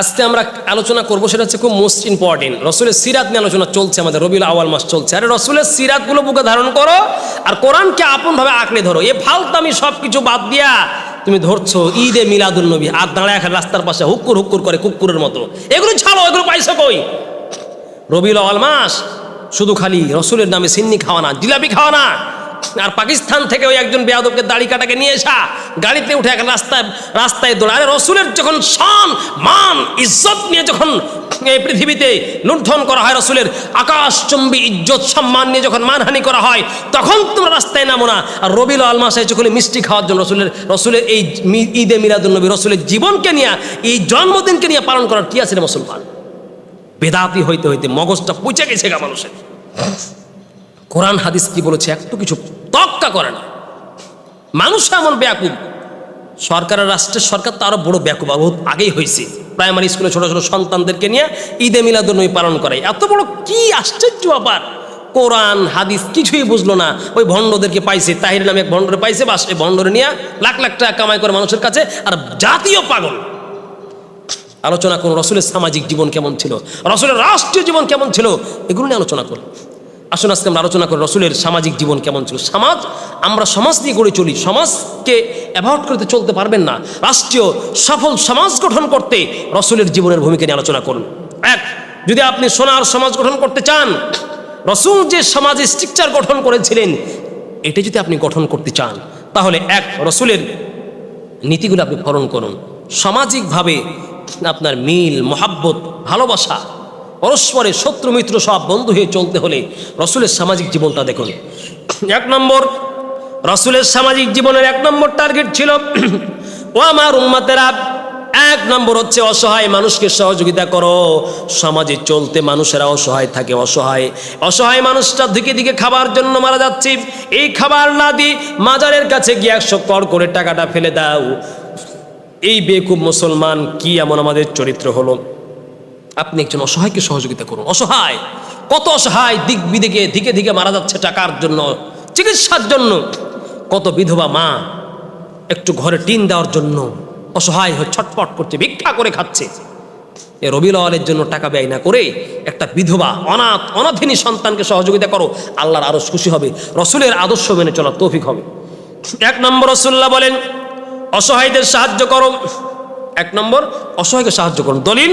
আজকে আমরা আলোচনা করব সেটা হচ্ছে খুব মোস্ট ইম্পর্টেন্ট রসুলের সিরাত নিয়ে আলোচনা চলছে আমাদের, রবিউল আওয়াল মাস চলছে। আরে রসুলের সিরাতগুলো বুকে ধারণ করো আর কোরআনকে আপনভাবে আঁকড়ে ধরো। এ ফালতামি সব কিছু বাদ দিয়া তুমি ধরছো ঈদে মিলাদুল নবী, আর দাঁড়ায় এখন রাস্তার পাশে হুক্কুর হুক্কুর করে কুকুরের মতো। এগুলো ছাড়ো, এগুলো পাইছো কই? রবিউল আওয়াল মাস শুধু খালি রসুলের নামে সিন্নি খাওয়া না, জিলাপি খাওয়া না। আর পাকিস্তান থেকে ওই একজন বেয়াদবকে দাড়ি কাটাকে নিয়ে এসা গাড়িতে উঠে এখন রাস্তায় রাস্তায় দৌড়া। রসুলের যখন শান, মান, ইজ্জত নিয়ে যখন এই পৃথিবীতে লুণ্ঠন করা হয় রসুলের আকাশচম্বী ইজ্জত, সম্মান নিয়ে যখন মানহানি করা হয়, তখন তোমরা রাস্তায় নামো না। আর রবিল আল মাসে চোখলে মিষ্টি খাওয়ার জন্য রসুলের রসুলের এই ঈদে মিলাদুল নবী রসুলের জীবনকে নিয়ে, এই জন্মদিনকে নিয়ে পালন করার কি আছে মুসলমান। বেদাতি হইতে হইতে মগজটা পুচে গেছে গা মানুষের। কোরআন হাদিস কি বলেছে, একটু কিছু তক্কা করে না। মানুষ এমন ব্যাকুব। সরকারের রাষ্ট্রের সরকার তো আরও বড় ব্যাকুব আগেই হয়েছে। প্রাইমারি স্কুলে ছোট ছোট সন্তানদেরকে নিয়ে ঈদে মিলাদুন্নবী পালন করে। এত বড় কি আশ্চর্য ব্যাপার। কোরআন, হাদিস কিছুই বুঝলো না। ওই ভণ্ডদেরকে পাইছে, তাহির নামে এক ভণ্ডরে পাইছে, বাস এই ভণ্ডরে নিয়ে লাখ লাখ টাকা কামাই করে মানুষের কাছে, আর জাতীয় পাগল। আলোচনা করুন, রসুলের সামাজিক জীবন কেমন ছিল? রসুলের রাষ্ট্রীয় জীবন কেমন ছিল? এগুলো নিয়ে আলোচনা করুন। আসুন, আজকে আমরা আলোচনা করি রসুলের সামাজিক জীবন কেমন ছিল। সমাজ, আমরা সমাজ নিয়ে গড়ে চলি। সমাজকে অ্যাভয়েড করতে চলতে পারবেন না। রাষ্ট্রীয় সফল সমাজ গঠন করতে রসুলের জীবনের ভূমিকা নিয়ে আলোচনা করুন। এক, যদি আপনি সোনার সমাজ গঠন করতে চান, রসুল যে সমাজে স্ট্রাকচার গঠন করেছিলেন, এটা যদি আপনি গঠন করতে চান, তাহলে এক, রসুলের নীতিগুলো আপনি পালন করুন। সামাজিকভাবে আপনার মিল, মহাব্বত, ভালোবাসা পরস্পরের শত্রু মিত্র সব বন্ধু হয়ে চলতে হলে রসুলের সামাজিক জীবনটা দেখুন। এক নম্বর, রসুলের সামাজিক জীবনের এক নম্বর টার্গেট ছিল। ও আমার উম্মাতেরা এক নম্বর হচ্ছে অসহায় মানুষকে সহযোগিতা করো। সমাজে চলতে মানুষেরা অসহায় থাকে, অসহায়। অসহায় মানুষটা দিকে দিকে খাবার জন্য মারা যাচ্ছে। এই খাবার না দিয়ে মাজারের কাছে গিয়ে একশো কর করে টাকাটা ফেলে দাও। এই বেকুব মুসলমান কি এমন আমাদের চরিত্র হলো? আপনি একজন অসহায়কে সহযোগিতা করুন। অসহায়, কত অসহায় দিক বিদিকে দিকে দিকে মারা যাচ্ছে টাকার জন্য, চিকিৎসার জন্য। কত বিধবা মা একটু ঘরে টিন দেওয়ার জন্য অসহায় হয়ে ছটপট করছে, ভিক্ষা করে খাচ্ছে। এ রবিউল আওয়ালের জন্য টাকা ব্যয় না করে একটা বিধবা, অনাথ, অনাথিনী সন্তানকে সহযোগিতা করো, আল্লাহর আরও খুশি হবে, রসুলের আদর্শ মেনে চলার তৌফিক হবে। এক নম্বর রসুল্লাহ বলেন, অসহায়দের সাহায্য করো। এক নম্বর, অসহায়কে সাহায্য করুন। দলিল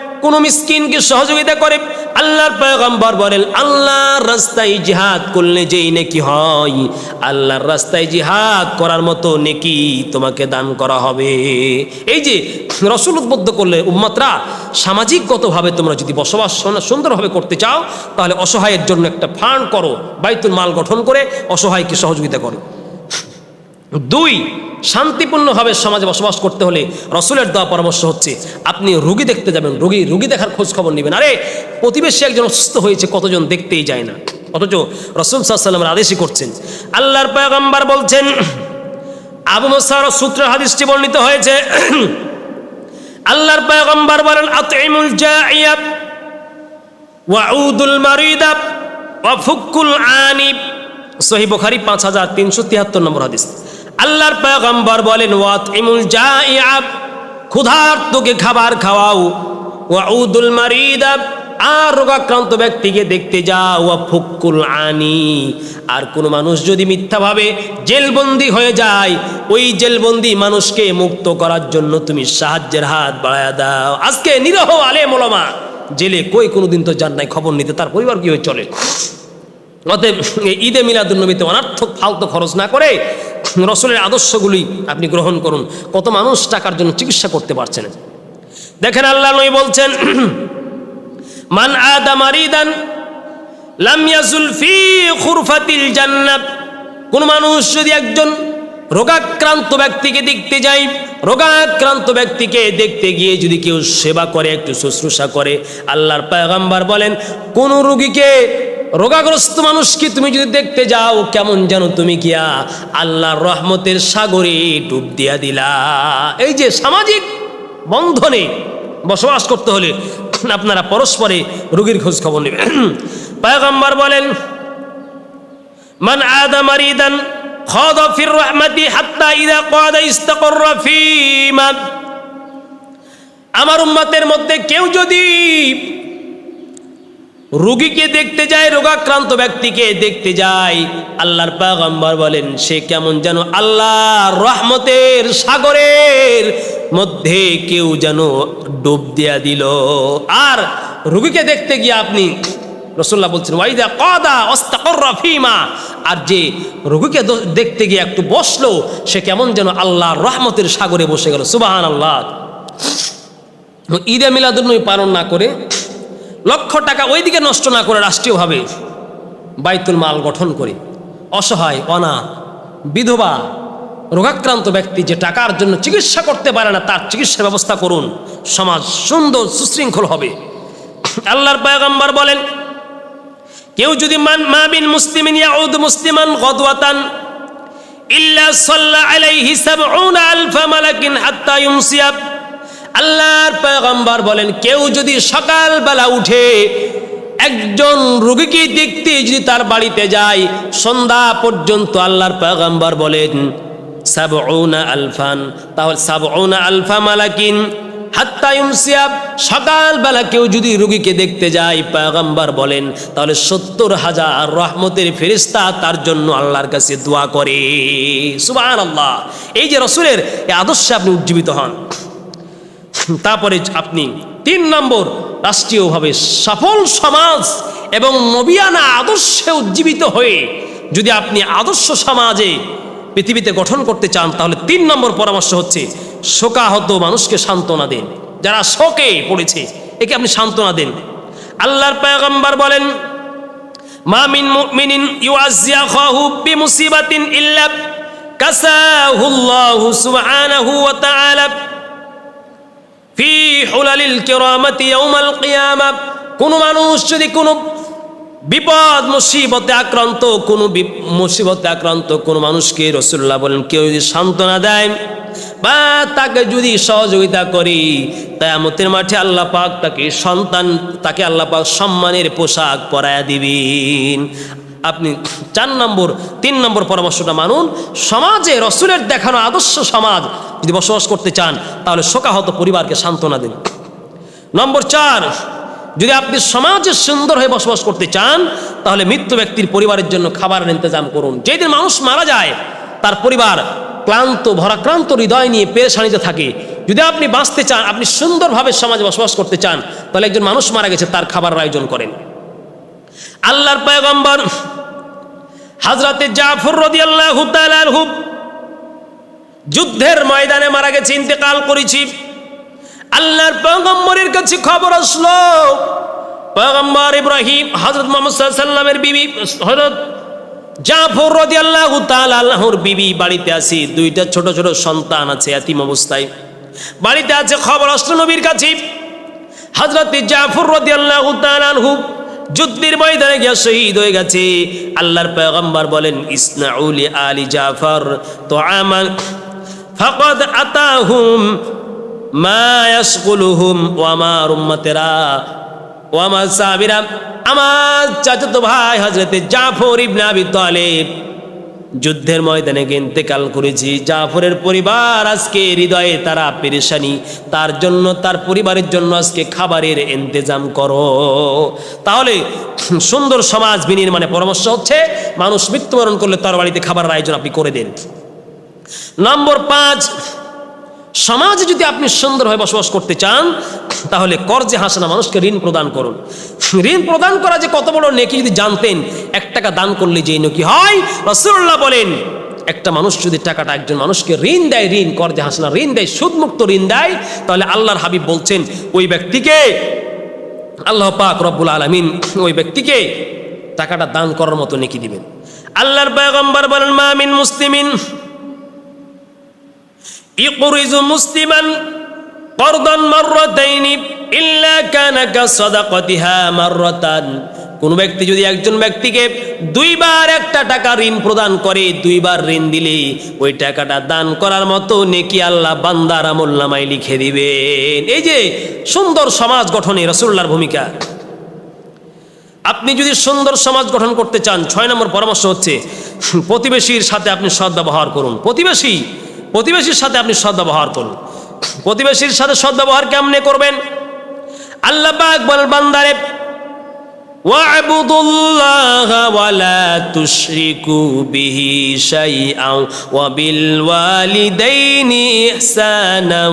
কোনো মিসকিনকে সহযোগিতা করে, আল্লাহর পয়গম্বর বলেন, আল্লাহর রাস্তায় জিহাদ করলে যেই নেকি হয়, আল্লাহর রাস্তায় জিহাদ করার মতো নেকি তোমাকে দান করা হবে। এই যে রসুল উদ্বুদ্ধ করলে, উম্মাত্রা সামাজিকগতভাবে তোমরা যদি বসবাস সুন্দরভাবে করতে চাও, তাহলে অসহায়ের জন্য একটা ফান্ড করো, বাইতুল মাল গঠন করে অসহায়কে সহযোগিতা করো। দুই, শান্তিপূর্ণভাবে সমাজে বসবাস করতে হলে রসুলের দেওয়া পরামর্শ হচ্ছে, আপনি রুগী দেখতে যাবেন, রুগী রুগী দেখার খোঁজ খবর নেবেন। আরে, প্রতিবেশী একজন অসুস্থ হয়েছে, কতজন দেখতেই যায় না। অথচ রসুল সাল্লামের আদেশই করছেন, আল্লাহর পয়গম্বর বলছেন, আবু মুসার সূত্র হাদিসটি বর্ণিত হয়েছে, আল্লাহর পয়গম্বর বলেন আতইমুল জাইয়া ওয়াউদুল মারিদা ওয়া ফুকুল আনিব। সহি বুখারী পাঁচ হাজার তিনশো তিয়াত্তর নম্বর হাদিস। আল্লাহর পয়গম্বর বলেন ওয়াত ইমুল জাইয়াব ক্ষুধার্তকে খাবার খাওয়াও। ওয়াউদুল মারিদা, আর রোগাক্রান্ত ব্যক্তিকে দেখতে যাও, ওয়া ফুকুল আনি। আর কোনো মানুষ যদি মিথ্যাভাবে জেলবন্দি হয়ে যায়, ওই জেলবন্দি মানুষকে মুক্ত করার জন্য তুমি সাহায্যের হাত বাড়ায় দাও। আজকে নিরহ আলে মোলামা জেলে কই কোনোদিন তো যান নাই, খবর নিতে, তার পরিবার কি হয়ে চলে? অতএব ঈদে মিলাদুন্নবীতে অনার্থক, ফালতু খরচ না করে রসুলের আদর্শগুলি আপনি গ্রহণ করুন। কত মানুষ টাকার জন্য চিকিৎসা করতে পারছে না দেখেন আল্লাহ নই বলছেন, মান আদা মারিদান, লাম ইয়াজুল ফি খুরফাতিল জান্নাত। কোন মানুষ যদি একজন রোগাক্রান্ত ব্যক্তিকে দেখতে যায়, রোগাক্রান্ত ব্যক্তিকে দেখতে গিয়ে যদি কেউ সেবা করে, একটু শুশ্রূষা করে, আল্লাহর পায়গাম্বার বলেন, কোন রোগীকে রোগাগ্রস্ত মানুষকে তুমি যদি দেখতে যাও, কেমন যেন তুমি গিয়া আল্লাহর রহমতের সাগরে ডুব দিয়া দিলা। এই যে সামাজিক বন্ধনে বসবাস করতে হলে আপনারা পরস্পরে রোগীর খোঁজ খবর নেবেন। পায়গম্বর বলেন, মান আদা মারিদান খাদ ফির রহমাতি হাত্তা ইদা কাদা ইস্তাকর ফিমা। আমার উম্মতের মধ্যে কেউ যদি রুগীকে দেখতে যায়, রোগাক্রান্ত ব্যক্তিকে দেখতে যায়। আল্লাহর পাগম্বর বলেন, সে কেমন যেন আল্লাহর রহমতের সাগরের মধ্যে কেউ যেন ডুব দিয়া দিল। আর রুগীকে দেখতে গিয়ে আপনি, রসুল্লাহ বলছেন, ওয়াইদা কদা অস্তাকর ফিমা। আর যে রুগীকে দেখতে গিয়ে একটু বসল, সে কেমন যেন আল্লাহর রহমতের সাগরে বসে গেল। সুবাহান আল্লাহ ঈদে মিলাদুন্নবী পালন না করে লক্ষ টাকা ওইদিকে নষ্ট না করে রাষ্ট্রীয়ভাবে বাইতুল মাল গঠন করে। অসহায়, অনাথ, বিধবা, রোগাক্রান্ত ব্যক্তি যে টাকার জন্য চিকিৎসা করতে পারে না, তার চিকিৎসা ব্যবস্থা করুন। সমাজ সুন্দর, সুশৃঙ্খল হবে। আল্লাহর পয়গম্বর বলেন, কেউ যদি মান, মা বিন মুসলিমিন ইয়াউদ মুসলিমান গদওয়াতান ইল্লা সাল্লা আলাইহি সাবউনা আলফা মালাকিন হাত্তা ইউমসিয়া আল্লাহর পয়গম্বর বলেন, কেউ যদি সকালবেলা উঠে একজন রুগীকে দেখতে যদি তার বাড়িতে যায়, সন্ধ্যা পর্যন্ত আল্লাহর পয়গম্বর বলেন, সাবউনা আলফান। তাহলে সাবউনা আলফা মালাকিন। সকালবেলা কেউ যদি রুগীকে দেখতে যায়, পয়গম্বর বলেন, তাহলে সত্তর হাজার রহমতের ফেরিস্তা তার জন্য আল্লাহর কাছে দোয়া করে। সুবাহ আল্লাহ এই যে রসুলের আদর্শে আপনি উজ্জীবিত হন। তারপরে আপনি তিন নম্বর, রাষ্ট্রীয়ভাবে সফল সমাজ এবং নবিয়ানা আদর্শে উজ্জীবিত হয়ে যদি আপনি আদর্শ সমাজে পৃথিবীতে গঠন করতে চান, তাহলে তিন নম্বর পরামর্শ হচ্ছে শোকাহত মানুষকে সান্ত্বনা দেন। যারা শোকে পড়েছে, একে আপনি সান্ত্বনা দেন। আল্লাহর পয়গম্বর বলেন, মা মিন মুমিনিন ইউআজ্জিয়া খাহু বিমুসিবাতিন ইল্লা কাসাহুল্লাহু সুবহানাহু ওয়া তাআলা। ফি হুলালিল কিরামাতি ইয়াউমাল কিয়ামা, কোন মানুষ যদি কোনো বিপদ, মুসিবতে আক্রান্ত, কোনো মুসিবতে আক্রান্ত কোনো মানুষকে রসুল্লাহ বলেন, কেউ যদি সান্ত্বনা দেয় বা তাকে যদি সহযোগিতা করি তায়ামতের মাঠে আল্লাহ পাক তাকে সন্তান, তাকে আল্লাহ পাক সম্মানের পোশাক পরায়া দিবেন। আপনি চার নম্বর, তিন নম্বর পরামর্শটা মানুন। সমাজে রসুলের দেখানো আদর্শ সমাজ যদি বসবাস করতে চান, তাহলে শোকাহত পরিবারকে সান্ত্বনা দিন। নম্বর চার, যদি আপনি সমাজে সুন্দর হয়ে বসবাস করতে চান, তাহলে মৃত্যু ব্যক্তির পরিবারের জন্য খাবারের ইন্তজাম করুন। যেদিন মানুষ মারা যায়, তার পরিবার ক্লান্ত, ভরাক্রান্ত হৃদয় নিয়ে পেরেশানিতে থাকে। যদি আপনি বাঁচতে চান, আপনি সুন্দরভাবে সমাজে বসবাস করতে চান, তাহলে একজন মানুষ মারা গেছে, তার খাবারের আয়োজন করেন। আল্লাহর পয়গম্বর হাজরাতে জাফর রদিয়াল্লাহু তাআলাহু যুদ্ধের ময়দানে মারা গেছে, ইন্তেকাল করেছি। আল্লাহর পয়গম্বরের কাছে খবর আসলো। পয়গম্বর ইব্রাহিম হযরত মুহাম্মদ সাল্লামের বিবি, হযরত জাফর রাদিয়াল্লাহু তাআলা আল্লাহর বিবি বাড়িতে আছে, দুইটা ছোট ছোট সন্তান আছে এতিম অবস্থায়। বাড়িতে আছে, খবর আসলো নবীর কাছে। হযরত জাফর রাদিয়াল্লাহু তাআলা আনহু যুদ্ধের ময়দানে গিয়া শহীদ হয়ে গেছে। আল্লাহর পয়গম্বর বলেন ইসনাউলি আলী জাফর তো আমার ফকদ আতাহুম মা ইয়াশগুলুহুম ও আমার উম্মতেরা ও আমার সাবিরা। আমার চাচাতো ভাই হাজরতে জাফর ইবনে আবি তালিব যুদ্ধের ময়দানে গিয়ে ইন্তেকাল করেছি। জাফরের পরিবার আজকে হৃদয়ে তারা পেরেশানি। তার জন্য, তার পরিবারের জন্য আজকে খাবারের ইন্তজাম করো। তাহলে সুন্দর সমাজ বিনির্মাণে পরামর্শ হচ্ছে, মানুষ মৃত্যুবরণ করলে তার বাড়িতে খাবারের আয়োজন আপনি করে দেন। নম্বর পাঁচ, সমাজে যদি আপনি সুন্দরভাবে বসবাস করতে চান তাহলে কর্জে হাসানা মানুষকে ঋণ প্রদান করুন। ঋণ প্রদান করা যে কত বড় নেকি যদি জানতেন, এক টাকা দান করলে যে নেকি হয় রসুল্লাহ বলেন, একটা মানুষ যদি টাকাটা একজন মানুষকে ঋণ দেয়, ঋণ, কর্জে হাসানা ঋণ দেয়, সুদমুক্ত ঋণ দেয়, তাহলে আল্লাহর হাবিব বলছেন, ওই ব্যক্তিকে, আল্লাহ পাক রব্বুল আলমিন ওই ব্যক্তিকে টাকাটা দান করার মতো নেকি দিবেন। আল্লাহর পয়গম্বর বলেন মামিন মুসলিমিন, ইকুরিজু মুসলিমান করদন কোন ব্যক্তি যদি একজন ব্যক্তিকে দুইবার একটা টাকা ঋণ প্রদান করে, দুইবার ঋণ দিলে ওই টাকাটা দান করার মতো নেকি আল্লাহ বান্দার আমল লিখে দিবেন। এই যে সুন্দর সমাজ গঠনে রসুল্লার ভূমিকা। আপনি যদি সুন্দর সমাজ গঠন করতে চান, ছয় নম্বর পরামর্শ হচ্ছে, প্রতিবেশীর সাথে আপনি সদ্ব্যবহার করুন। প্রতিবেশী, প্রতিবেশীর সাথে আপনি সদ্ব্যবহার করুন। প্রতিবেশীর সাথে সদ্ব্যবহার কেমনে করবেন? আল্লাহ বল বান্দারে واعبدوا الله ولا تشركوا به شيئا وبالوالدين إحسانا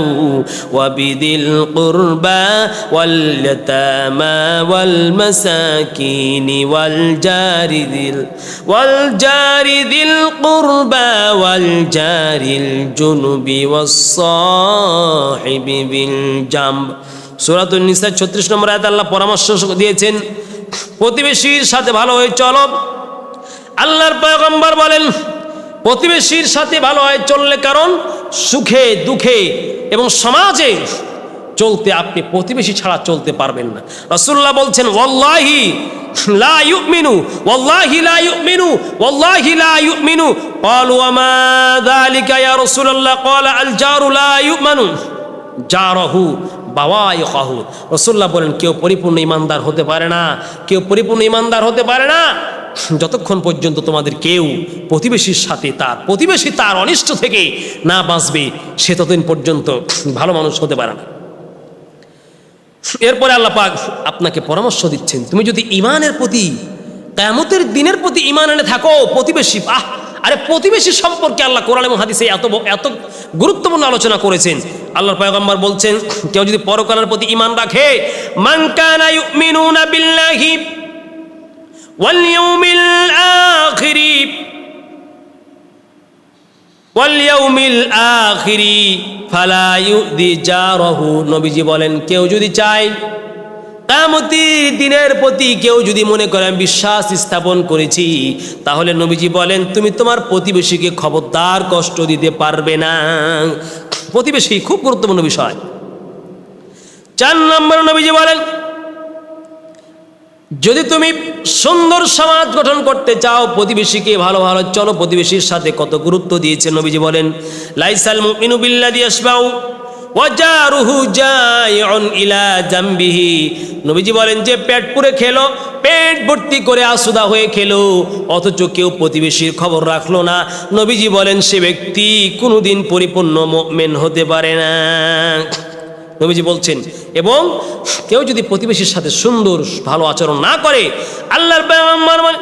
وبذي القربى واليتامى والمساكين والجار ذي ال- والجار ذي القربى والجار الجنب والصاحب بالجنب সুরাতুল নিসা ছত্রিশ নম্বর আয়াত আল্লাহ পরামর্শ দিয়েছেন প্রতিবেশীর সাথে ভালো হয়ে, চলো। আল্লাহর পয়গম্বর বলেন, প্রতিবেশীর সাথে ভালো হয়ে চললে কারণ সুখে, দুঃখে এবং সমাজে চলতে আপনি প্রতিবেশী ছাড়া চলতে পারবেন না। রসুল্লাহ বলছেন, ওয়াল্লাহি লা ইউমিনু, ওয়াল্লাহি লা ইউমিনু, ওয়াল্লাহি লা ইউমিনু। ক্বালু ওয়া মা যালিকা রাসূলুল্লাহ? ক্বালা আল বাওয়াই কাহু রসুল্লাহ বলেন, কেউ পরিপূর্ণ ইমানদার হতে পারে না, কেউ পরিপূর্ণ ইমানদার হতে পারে না। যতক্ষণ পর্যন্ত তোমাদের কেউ প্রতিবেশীর সাথে তার, প্রতিবেশী তার অনিষ্ট থেকে না বাঁচবে, সে ততদিন পর্যন্ত ভালো মানুষ হতে পারে না। এরপরে আল্লাহ পাক আপনাকে পরামর্শ দিচ্ছেন, তুমি যদি ইমানের প্রতি কেমতের দিনের প্রতি ইমান এনে থাকো, প্রতিবেশী আহ আরে প্রতিবেশী সম্পর্কে আল্লাহ কোরআন এবং হাদিসে এত এত গুরুত্বপূর্ণ আলোচনা করেছেন। আল্লাহর পয়গম্বর বলছেন, কেউ যদি পরকালের প্রতি ইমান রাখে, মান কানা ইউমিনুনা বিল্লাহি ওয়াল ইয়াউমিল আখিরি নবীজি বলেন, কেউ যদি চায় কামতি দিনের প্রতি কেউ যদি মনে করেন বিশ্বাস স্থাপন করেছি, তাহলে নবীজি বলেন, তুমি তোমার প্রতিবেশীকে খবরদার কষ্ট দিতে পারবে না। প্রতিবেশী খুব গুরুত্বপূর্ণ বিষয়। চার নম্বর নবীজি বলেন, যদি তুমি সুন্দর সমাজ গঠন করতে চাও, প্রতিবেশীকে ভালো ভালো চলো প্রতিবেশীর সাথে কত গুরুত্ব দিয়েছে নবীজি বলেন, লাইসাল মুমিনু বিল্লাযী ইয়াসমাউ ওয়াজারুহু জাইউন ইলা জামবিহি। নবীজি বলেন, যে পেট পুরে খেলো, পেট ভর্তি করে আসুদা হয়ে খেলো, অথচ কেউ প্রতিবেশীর খবর রাখল না। নবীজি বলেন, সে ব্যক্তি কোনোদিন পরিপূর্ণ মুমিন হতে পারে না। নবীজি বলছেন, এবং কেউ যদি প্রতিবেশীর সাথে সুন্দর, ভালো আচরণ না করে, আল্লাহর মান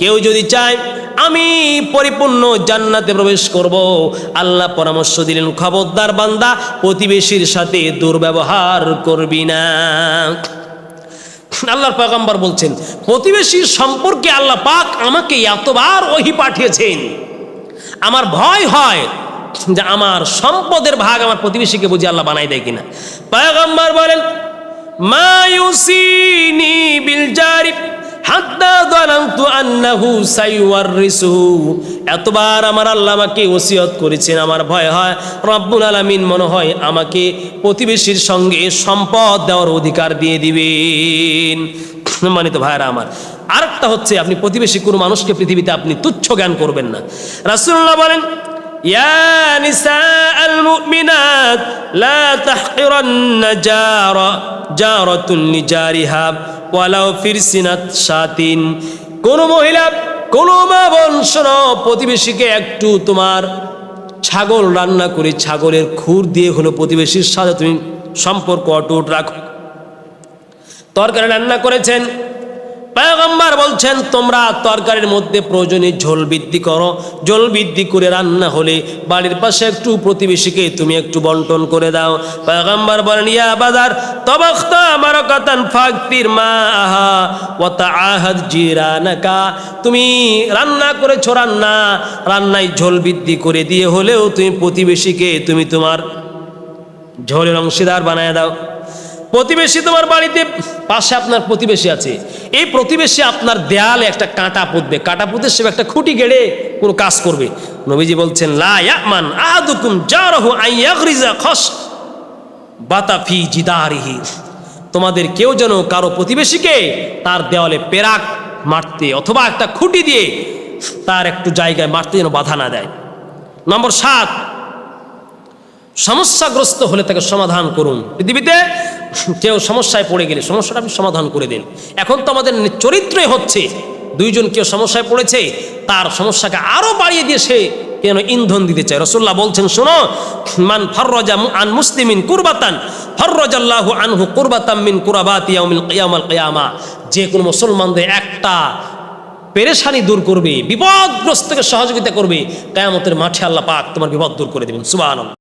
কেউ যদি চায় আমি পরিপূর্ণ জান্নাতে প্রবেশ করব। আল্লাহ পরামর্শ দিলেন, খবরদার বান্দা, প্রতিবেশীর সাথে দুর্ব্যবহার করবি না। আল্লাহর পয়গম্বর বলছেন, প্রতিবেশীর সম্পর্কে আল্লাহ পাক আমাকে এতবার ওহি পাঠিয়েছেন। আমার ভয় হয় যে আমার সম্পদের ভাগ আমার প্রতিবেশীকে বুঝি আল্লাহ বানাই দেয় কিনা। পয়গম্বর বলেন মায়ুসিনি বিল জারি হাত্তা যালামতু আন্নাহু সাইওয়ারিসুহু এতবার আমার আল্লাহ আমাকে ওসিয়ত করেছেন আমার ভয় হয় রব্বুল আলামিন মনে হয় আমাকে প্রতিবেশীর সঙ্গে সম্পদ দেওয়ার অধিকার দিয়ে দিবেন সম্মানিত ভাইরা আমার আরেকটা হচ্ছে আপনি প্রতিবেশী কোনো মানুষকে পৃথিবীতে আপনি তুচ্ছ জ্ঞান করবেন না রাসূলুল্লাহ বলেন يا نساء المؤمنات لا تحقرن جار جارة لجارها ওয়ালাও ফিরসিনাত সাতিন কোন মহিলা, কোন মা বোন, শোনো, প্রতিবেশীকে একটু তোমার ছাগল রান্না করে, ছাগলের খুর দিয়ে হলো প্রতিবেশীর সাথে তুমি সম্পর্ক অটুট রাখো। তরকারি রান্না করেছেন পয়গম্বর বলছেন, তোমরা তরকারির মধ্যে প্রয়োজনে ঝোল বৃদ্ধি করো। ঝোল বৃদ্ধি করে রান্না হলে বাড়ির পাশে একটু প্রতিবেশীকে তুমি একটু বন্টন করে দাও। পয়গম্বর বলেন, ইয়া বাজার, তবখতা মারাকাতান ফাকতির মা আহা ওয়া তাআহাদ জিরানাকা। তুমি রান্না করেছ রান্না, রান্নায় ঝোল বৃদ্ধি করে দিয়ে হলেও তুমি প্রতিবেশীকে তুমি তোমার ঝোলের অংশীদার বানায় দাও। প্রতিবেশী তোমার বাড়িতে পাশে আপনার প্রতিবেশী আছে। এই প্রতিবেশী আপনার দেয়ালে একটা কাঁটা পুঁতবে। কাঁটা পুঁতে সে একটা খুঁটি গেড়ে কোনো কাজ করবে। নবীজি বলছেন, লা ইয়ামান আহাদুকুম জারাহু আন ইয়াগরিজা খস বাতাফি জিদারিহি। তোমাদের কেউ যেন কারও প্রতিবেশীকে তার দেওয়ালে পেরাক মারতে অথবা একটা খুঁটি দিয়ে তার একটু জায়গায় মারতে যেন বাধা না দেয়। নম্বর সাত, সমস্যাগ্রস্ত হলে তাকে সমাধান করুন। পৃথিবীতে কেউ সমস্যায় পড়ে গেলে সমস্যাটা আপনি সমাধান করে দিন। এখন তো আমাদের চরিত্রই হচ্ছে, দুইজন কেউ সমস্যায় পড়েছে, তার সমস্যাকে আরও বাড়িয়ে দিয়ে সে কেন ইন্ধন দিতে চায়? রসুল্লাহ বলছেন, শোনো, মান ফররজা আন মুসলিমিন কুরবাতান, ফররজাল্লাহু আনহু কুরবাতাম মিন কুরাবাতি ইয়াউমিল কিয়ামাল কিয়ামা। যে কোনো মুসলমানদের একটা পেরেশানি দূর করবে, বিপদগ্রস্তকে সহযোগিতা করবে, কেয়ামতের মাঠে আল্লাহ পাক তোমার বিপদ দূর করে দেবেন। সুবহানাল্লাহ।